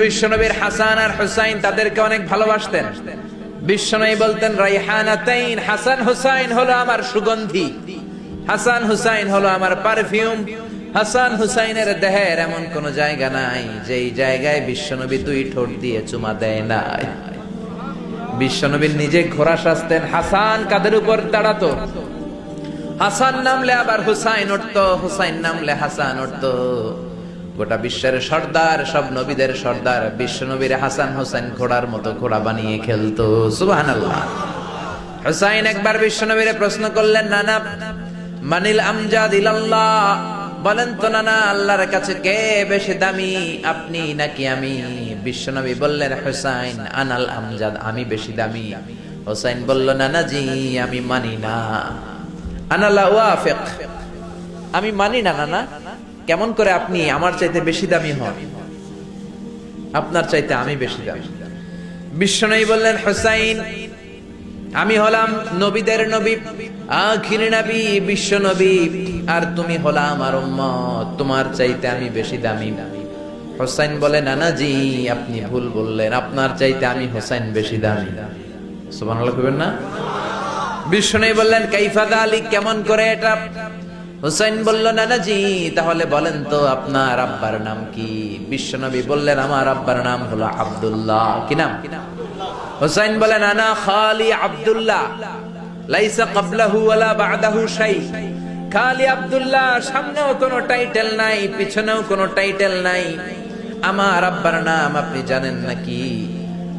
বিশ্বনবীর হাসান আর হুসাইন তাদেরকে অনেক ভালোবাসতেন। বিশ্বনবী বলতেন রাইহানাতাইন হাসান হুসাইন হলো আমার সুগন্ধি। হাসান হুসাইন হলো আমার পারফিউম। হাসান হুসাইনের দেহের এমন কোন জায়গা নাই, যেই জায়গায় বিশ্বনবী দুই ঠোঁট দিয়ে চুমা দেয় নাই। বিশ্বনবীর নিজে ঘোড়া সাজতেন, হাসান কাদের উপর দাঁড়াতো? হাসান নামলে আবার হুসাইন উঠতো, হুসাইন নামলে হাসান উঠতো। গোটা বিশ্বের সর্দার, সব নবীদের সর্দার বিশ্ব নবীর হাসান হুসাইন ঘোড়ার মতো ঘোড়া বানিয়ে খেলতো। সুবাহান হুসাইন একবার বিশ্ব নবীরে প্রশ্ন করলেন, নানা, মানিল আমজাদ ইলাল্লাহ? বলেন তো, নানা, আল্লাহর কাছে কে বেশি দামি? আপনি নাকি আমি? বিশ্বনবী বললেন, হুসাইন, আনাল আমজাদ, আমি বেশি দামি। হুসাইন বলল, নানা জি, আমি মানি না। আনাল্লাহ ওয়াফিক আমি মানি না, নানা। কেমন করে আপনি আমার চাইতে বেশি দামি হন? আপনার চাইতে আমি বেশি দামি। বিশ্বনবী বললেন, হুসাইন, আমি হলাম নবীদের নবী, আখির নবী, বিশ্ব নবী। আর তুমি আমার উম্মত, তোমার চাইতে আমি বেশি দামি। হোসাইন বলে আপনি ভুল বললেন, আপনার চাইতে আমি হোসাইন বেশি দামি। সুবহানাল্লাহ কইবেন না? বিষ্ণু বললেন কাইফাদা আলী কেমন করে এটা হুসাইন বলল, নানাজি, তাহলে বলেন তো আপনার আব্বার নাম কি? বিশ্বনবী বললেন, আমার আব্বার নাম হলো আব্দুল্লাহ। কি নাম? হুসাইন বলেন আনা খালি আব্দুল্লাহ, লাইসা ক্বাবলাহু ওয়ালা বা'দাহু শাই। খালি আব্দুল্লাহ, সামনেও কোনো টাইটেল নাই, পিছনেও কোনো টাইটেল নাই। আমার আব্বার নাম আপনি জানেন নাকি?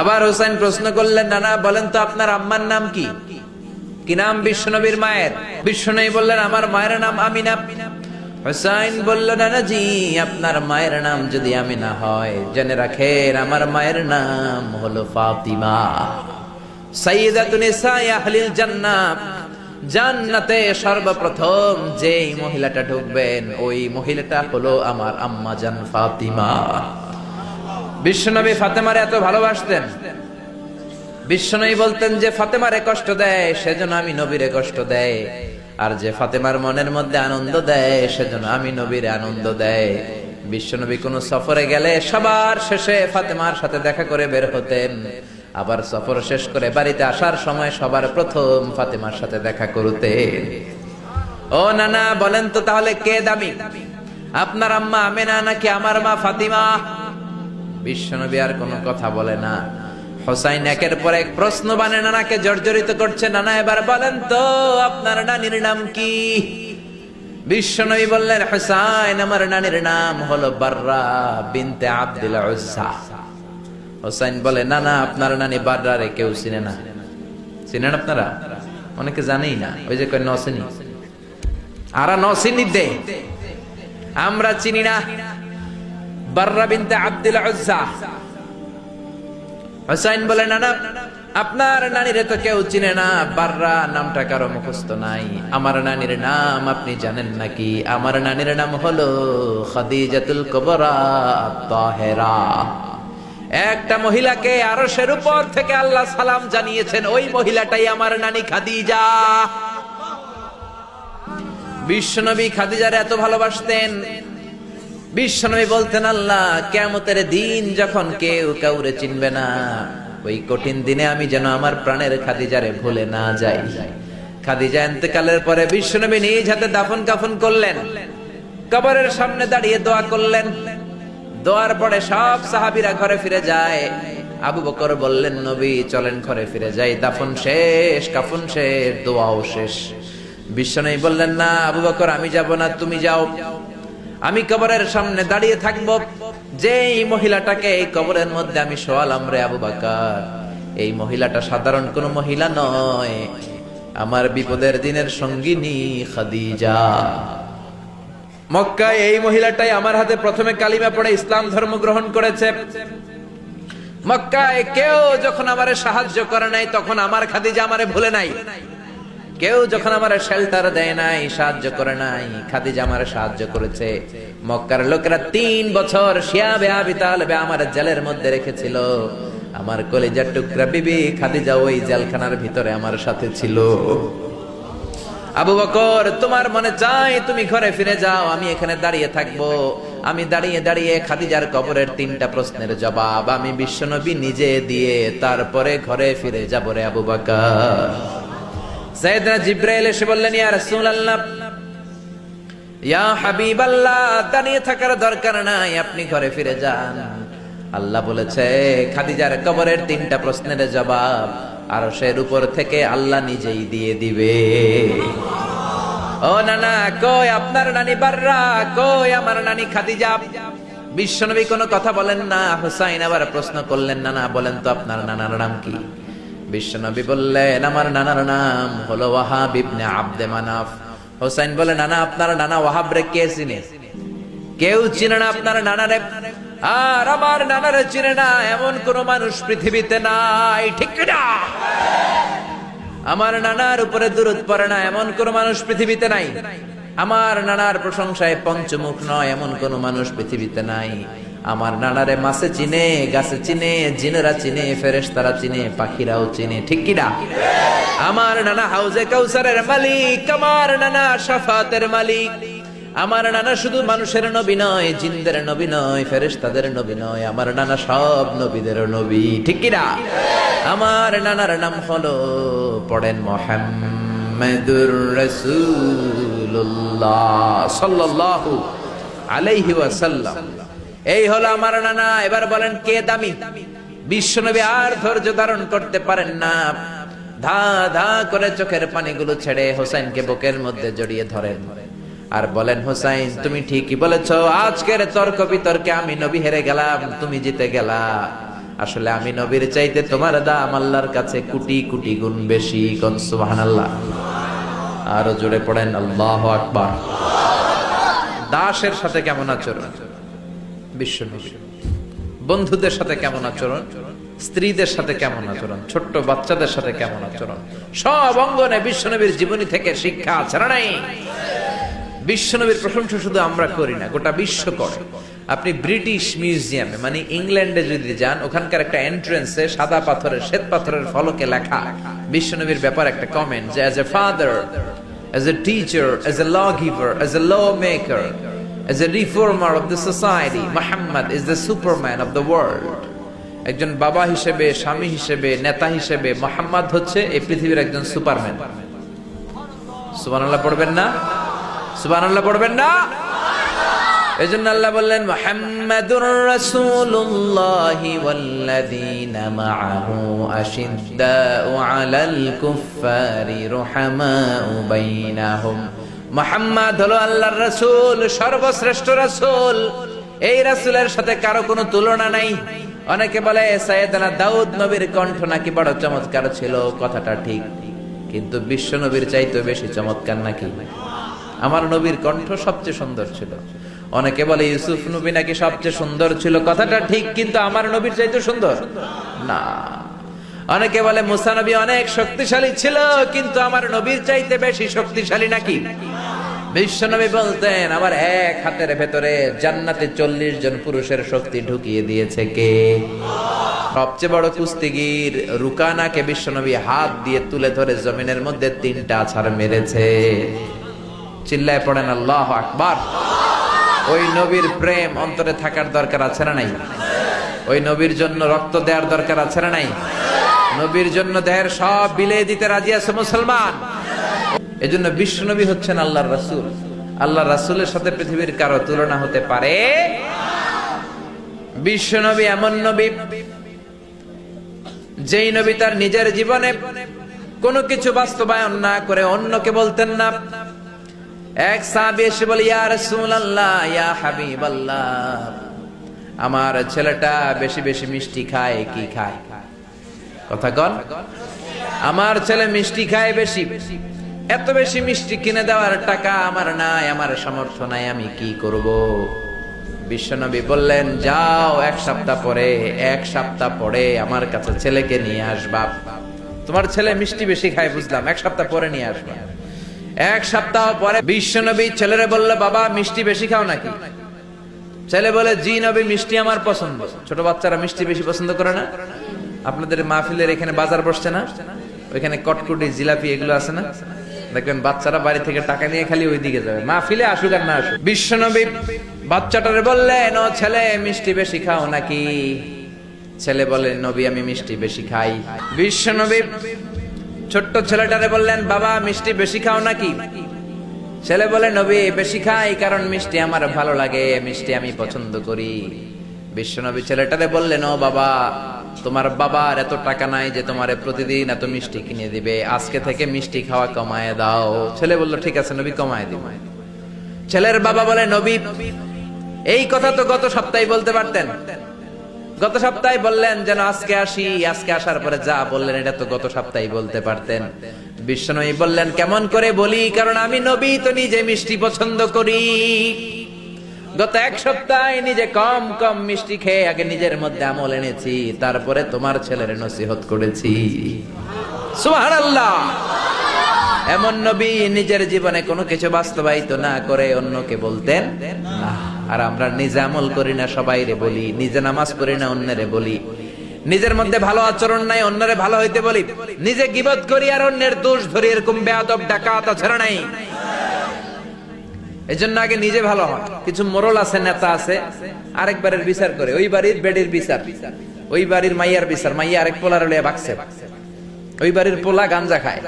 আবার হোসেন প্রশ্ন করলেন, নানা, বলেন তো আপনার আম্মার নাম কি? কি নাম? বিশ্বনবীর মায়ের। বিশ্বনবী বললেন, আমার মায়ের নাম আমিনা। হোসাইন বলল, নানা জি, আপনার মায়ের নাম যদি আমিনা হয়, জেনে রাখেন আমার মায়ের নাম হলো ফাতিমা। জান্নাতে সর্বপ্রথম যেই মহিলাটা ঢুকবেন, ওই মহিলাটা হলো আমার আম্মা জান ফাতিমা। বিশ্বনবী ফাতেমারে এত ভালোবাসতেন। বিশ্বনবী বলতেন যে ফাতেমারে কষ্ট দেয়, সেজন্য আমি নবীরে কষ্ট দেয়। আর যে ফাতেমার মনের মধ্যে আনন্দ দেয়, সেজন্য আমি নবীরে আনন্দ দেয়। বিশ্বনবী কোন সফরে গেলে সবার শেষে ফাতেমার সাথে দেখা করে বের হতেন। আবার সফর শেষ করে বাড়িতে আসার সময় সবার প্রথম ফাতেমার সাথে দেখা করতেন। ও নানা, বলেন তো তাহলে কে দামি? আপনার আম্মা আমেনা নাকি আমার মা ফাতিমা? বিশ্বনবী আর কোনো কথা বলে না। হোসাইন একের পর এক প্রশ্ন বানে, নানাকে জর্জরিত করছে। নানা এবার বলেন তো, আপনার নানির নাম কি? বিশ্বনবী বললেন, হোসাইন, আমার নানির নাম হলো বাররা বিনতে আব্দুল উজ্জা। হোসাইন বলে না না আপনার নানি বাররা রে কেউ চিনে না। চিনেন আপনারা? অনেকে জানেই না। ওই যে কয় নসিনি আরা নসিনি দে আমরা চিনি না। আপনার তো কেউ চিনে না নামটা কারও মুখস্থ নাই। আমার নাম আপনি জানেন নাকি? আমার নানির নাম হলো খাদিজাতুল কুবরা একটা মহিলাকে আরশের উপর থেকে আল্লাহ সালাম জানিয়েছেন, ওই মহিলাটাই আমার নানি খাদিজা। বিশ্বনবী খাদিজার এত ভালোবাসতেন বিশ্বনবী বলতেন, আল্লাহ কেমতের দিন যখন কেউ কাউরে চিনবে না, ওই কঠিন দিনে আমি যেন আমার প্রাণের খাদিজারে ভুলে না যাই। খাদিজা এতেকালের পরে বিশ্বনবী নিজ হাতে দাফন কাফন করলেন, কবরের সামনে দাঁড়িয়ে দোয়া করলেন। দোয়ার পরে সব সাহাবিরা ঘরে ফিরে যায়। আবু বকর বললেন, নবী, চলেন ঘরে ফিরে যাই, দাফন শেষ, কাফন শেষ, দোয়াও শেষ। বিশ্বনবী বললেন, না, আবু বকর, আমি যাব না, তুমি যাও। আমি কবরের সামনে দাঁড়িয়ে থাকব। যে এই মহিলাটাকে এই কবরের মধ্যে আমি শোয়ালাম রে আবু বাকার, এই মহিলাটা সাধারণ কোন মহিলা নয়। আমার বিপদের দিনের সঙ্গিনী খাদিজা। মক্কায় এই মহিলাটাই আমার হাতে প্রথমে কালিমা পড়ে ইসলাম ধর্ম গ্রহণ করেছে। মক্কায় কেউ যখন আমারে সাহায্য করে নাই, তখন আমার খাদিজা আমারে ভুলে নাই। কেউ যখন আমার শেল্টার দেয় নাই, সাহায্য করে নাই, খাদিজা আমার সাহায্য করেছে। মক্কার লোকেরা তিন বছর শিয়াবে আবিতালবে আমার জেলের মধ্যে রেখেছিল। আমার কলেজার টুকরা বিবি খাদিজা ওই জেলখানার ভিতরে আমার সাথে ছিল। আবু বকর, তোমার মনে চাই তুমি ঘরে ফিরে যাও, আমি এখানে দাঁড়িয়ে থাকব। আমি দাঁড়িয়ে দাঁড়িয়ে খাদিজার কবরের তিনটা প্রশ্নের জবাব আমি বিশ্বনবী নিজে দিয়ে তারপরে ঘরে ফিরে যাব রে আবু বকর। সাইয়েদনা জিব্রাইল এসে বললেন, ইয়া রাসূলুল্লাহ, ইয়া হাবিবাল্লাহ, দাঁড়িয়ে থাকার দরকার নাই, আপনি ঘরে ফিরে যান। আল্লাহ বলেছে, খাদিজার কবরের তিনটা প্রশ্নের জবাব আর সের উপর থেকে আল্লাহ নিজেই দিয়ে দিবে। ও নানা, কই আপনার নানি বাররা, কই আমার নানি খাদিজা? বিশ্বনবী কোনো কথা বলেন না, হুসাইন আবার প্রশ্ন করলেন, নানা, বলেন তো আপনার নানার নাম কি? বিশ্বনবী বললেন, আমার নানার নাম হলো আব্দে মানাফ। হোসাইন বলে, নানা, আপনার নানা ওয়াহাব রে কে চিনে? কেউ চিনে না আপনার নানারে আর আমার নানারে চিনে না এমন কোন মানুষ পৃথিবীতে নাই, ঠিক না? আমার নানার উপরে দূরত পড়ে না, এমন কোন মানুষ পৃথিবীতে নাই। আমার নানার প্রশংসায় পঞ্চমুখ নয়, এমন কোন মানুষ পৃথিবীতে নাই। আমার নানারে মাছে চিনে, গাছে চিনে, জিনেরা চিনে, ফেরেশতারা চিনে, পাখিরাও চিনে, ঠিক কিনা আমার নানা হাউজে কাউসারের মালিক, আমার নানা সাফাতের মালিক। আমার নানা শুধু মানুষের নবী নয়, জিনদের নবী নয়, ফেরেশতাদের নবী নয়, আমার নানা সব নবীদের নবী, ঠিক কিনা আমার নানার নাম হলো, পড়েন মোহাম্মদুর রাসূলুল্লাহ সাল্লাল্লাহু আলাইহি ওয়াসাল্লাম। এই হলো আমার নানা, এবার বলেন কে দামি? বিশ্বনবী আর ধৈর্য ধারণ করতে পারেন না। ধা ধা করে চোখের পানিগুলো ছেড়ে হোসেনকে বুকের মধ্যে জড়িয়ে ধরেন। আর বলেন, হোসাইন, তুমি ঠিকই বলেছ, আজকের তর্ক বিতর্কে আমি নবী হেরে গেলাম, তুমি জিতে গেলা। আসলে আমি নবীর চাইতে তোমার দাম আল্লাহর কাছে কোটি কোটি গুণ বেশি সুবহানাল্লাহ? আরও জোরে পড়েন, আল্লাহ আকবার। দাসের সাথে কেমন আচরণ? বিশ্ব বন্ধুদের সাথে কেমন আচরণ? স্ত্রীদের সাথে কেমন আচরণ? ছোট্ট বাচ্চাদের সাথে কেমন আচরণ? সব অঙ্গনে বিশ্বনবীর জীবনী থেকে শিক্ষা নাই? বিশ্বনবীর প্রশংসা শুধু আমরা করি না, গোটা বিশ্ব করে। আপনি ব্রিটিশ মিউজিয়ামে মানে ইংল্যান্ডে যদি যান, ওখানকার একটা এন্ট্রেন্সে সাদা পাথরের, শ্বেত পাথরের ফলকে লেখা। বিশ্বনবীর ব্যাপার একটা কমেন্ট যে as a father as a teacher as a law giver as a law maker as a reformer of the society Mohammad is the superman of the world একজন বাবা হিসেবে, স্বামী হিসেবে, নেতা হিসেবে মোহাম্মদ হচ্ছে এই পৃথিবীর একজন সুপারম্যান। সুবহানাল্লাহ পড়বেন না? সুবহানাল্লাহ পড়বেন না? এজন্য আল্লাহ বললেন, মুহাম্মাদুর রাসূলুল্লাহ ওয়াল্লাযীনা মাআহু আশিদ্দাউ আলাল কুফফারি রুহামাউ বাইনাহুম। মুহাম্মদ হলো আল্লাহর রাসূল, সর্বশ্রেষ্ঠ রাসূল। এই রাসূলের সাথে কারও কোনো তুলনা নাই। অনেকে বলে, সাইয়েদনা দাউদ নবীর কণ্ঠ নাকি বড় চমৎকার ছিল, কথাটা ঠিক। কিন্তু বিশ্ব নবীর চাইতে বেশি চমৎকার নাকি? আমার নবীর কণ্ঠ সবচেয়ে সুন্দর ছিল। অনেকে বলে, ইউসুফ নবী নাকি সবচেয়ে সুন্দর ছিল, কথাটা ঠিক, কিন্তু আমার নবীর চাইতে সুন্দর। না। অনেকে বলে, মুসা নবী অনেক শক্তিশালী ছিল, কিন্তু আমার নবীর চাইতে বেশি শক্তিশালী নাকি? বিশ্বনবী বলতেন, আমার এক হাতের ভেতরে জান্নাতে চল্লিশ জন পুরুষের শক্তি ঢুকিয়ে দিয়েছে কে? সবচেয়ে বড় কুস্তিগির রুকানাকে বিশ্বনবী হাত দিয়ে তুলে ধরে জমিনের মধ্যে তিনটা আছাড় মেরেছে। চিল্লায় পড়েন, আল্লাহ আকবার। ওই নবীর প্রেম অন্তরে থাকার দরকার আছে না নাই? ওই নবীর জন্য রক্ত দেওয়ার দরকার আছে না নাই? নবীর জন্য দেহের সব বিলে দিতে রাজি আছে মুসলমান। এজন্য বিশ্ব নবী হচ্ছেন আল্লাহর রাসূল। আল্লাহ রাসূলের সাথে পৃথিবীর কারও তুলনা হতে পারে বিশ্ব নবী এমন নবী, যেই নবী তার নিজের জীবনে কোনো কিছু বাস্তবায়ন না করে অন্যকে বলতেন না। এক সাহাবী এসে বলে, ইয়া রাসূলুল্লাহ, ইয়া হাবিবাল্লাহ, আমার ছেলেটা বেশি বেশি মিষ্টি খায়, কি খায়? কথা কন। আমার ছেলে মিষ্টি খায় বেশি। এত বেশি মিষ্টি কিনে দেওয়ার টাকা আমার নাই, আমার সামর্থ্য নাই, আমি কি করব? বিশ্বনবী বললেন, যাও এক সপ্তাহ পরে, এক সপ্তাহ পরে আমার কাছে ছেলেকে নিয়ে আসবা। তোমার ছেলে মিষ্টি বেশি খায়, বুঝলাম। এক সপ্তাহ পরে নিয়ে আসবা। এক সপ্তাহ পরে বিশ্বনবী ছেলেরে বলল, বাবা, মিষ্টি বেশি খাও নাকি? ছেলে বলে, জি নবী, মিষ্টি আমার পছন্দ। ছোট বাচ্চারা মিষ্টি বেশি পছন্দ করে না? আপনাদের মাহফিলের এখানে বাজার বসছে না? ওইখানে কটকুটি, জিলাপি এগুলো আছে না? দেখবেন বাচ্চারা বাড়ি থেকে টাকা নিয়ে খালি ওই দিকে যাবে। মাহফিলে আসুক আর না আসুক। বিশ্বনবী বাচ্চাটারে বললেন ও ছেলে, মিষ্টি বেশি খাও নাকি? ছেলে বলে, নবী, আমি মিষ্টি বেশি খাই। বিশ্বনবী ছোট্ট ছেলেটারে বললেন, বাবা, মিষ্টি বেশি খাও নাকি? ছেলে বলে, নবী, বেশি খাই, কারণ মিষ্টি আমার ভালো লাগে, মিষ্টি আমি পছন্দ করি। বিশ্বনবী ছেলেটারে বললেন, ও বাবা তোমার বাবার এত টাকা নাই যে তোমারে প্রতিদিন এত মিষ্টি কিনে দিবে। আজকে থেকে মিষ্টি খাওয়া কমায় দাও। ছেলে বলল, ঠিক আছে নবী, কমায় দিব। ছেলের বাবা বলে, নবী, এই কথা তো গত সপ্তাহে বলতে পারতেন। গত সপ্তাহে বললেন, যেন আজকে আসি। আজকে আসার পরে যা বললেন, এটা তো গত সপ্তাহে বলতে পারতেন। বিশ্বনবী বললেন, কেমন করে বলি? কারণ আমি নবী, তো নিজে মিষ্টি পছন্দ করি। গত এক সপ্তাহে নিজে কম কম মিষ্টি খেয়ে আগে নিজের মধ্যে আমল এনেছি, তারপরে তোমার ছেলের নসিহত করেছি। এমন নবী নিজের জীবনে কোনো কিছু বাস্তবায়িত না করে অন্যকে বলতেন আর আমরা নিজে আমল করি না, সবাই রে বলি। নিজে নামাজ পড়ি না, অন্যরে বলি। নিজের মধ্যে ভালো আচরণ নাই, অন্যরে ভালো হইতে বলি। নিজে গিবত করি আর অন্যের দোষ ধরি, এরকম বেয়াদব, ডাকাত ছাড়া নাই? এই জন্য আগে নিজে ভালো হয় কিছু মোরল আছে, নেতা আছে, আরেকবারের বিচার করে। ওই বাড়ির বেডির বিচার। ওই বাড়ির মাইয়ার বিচার। মাইয়া আরেক পোলার লইয়া বাকছে ওই বাড়ির পোলা গাঞ্জা খায়।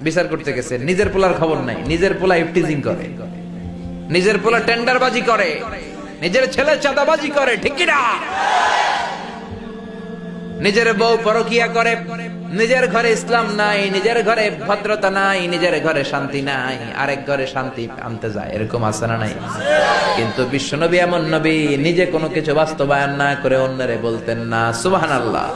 বিচার করতে গেছে। নিজের পোলার খবর নাই। নিজের পোলা ইফটিজিং করে। নিজের পোলা টেন্ডারবাজি করে। নিজের ছেলে চাঁদাবাজি করে। ঠিক কি না নিজের বউ পরকিয়া করে। নিজের ঘরে ইসলাম নাই, নিজের ঘরে ভদ্রতা নাই, নিজের ঘরে শান্তি নাই, আরেক ঘরে শান্তি আনতে যায়, এরকম আছে না নাই? কিন্তু বিশ্বনবী এমন নবী, নিজে কোনো কিছু বাস্তবায়ন না করে অন্যরে বলতেন না, সুবহানাল্লাহ।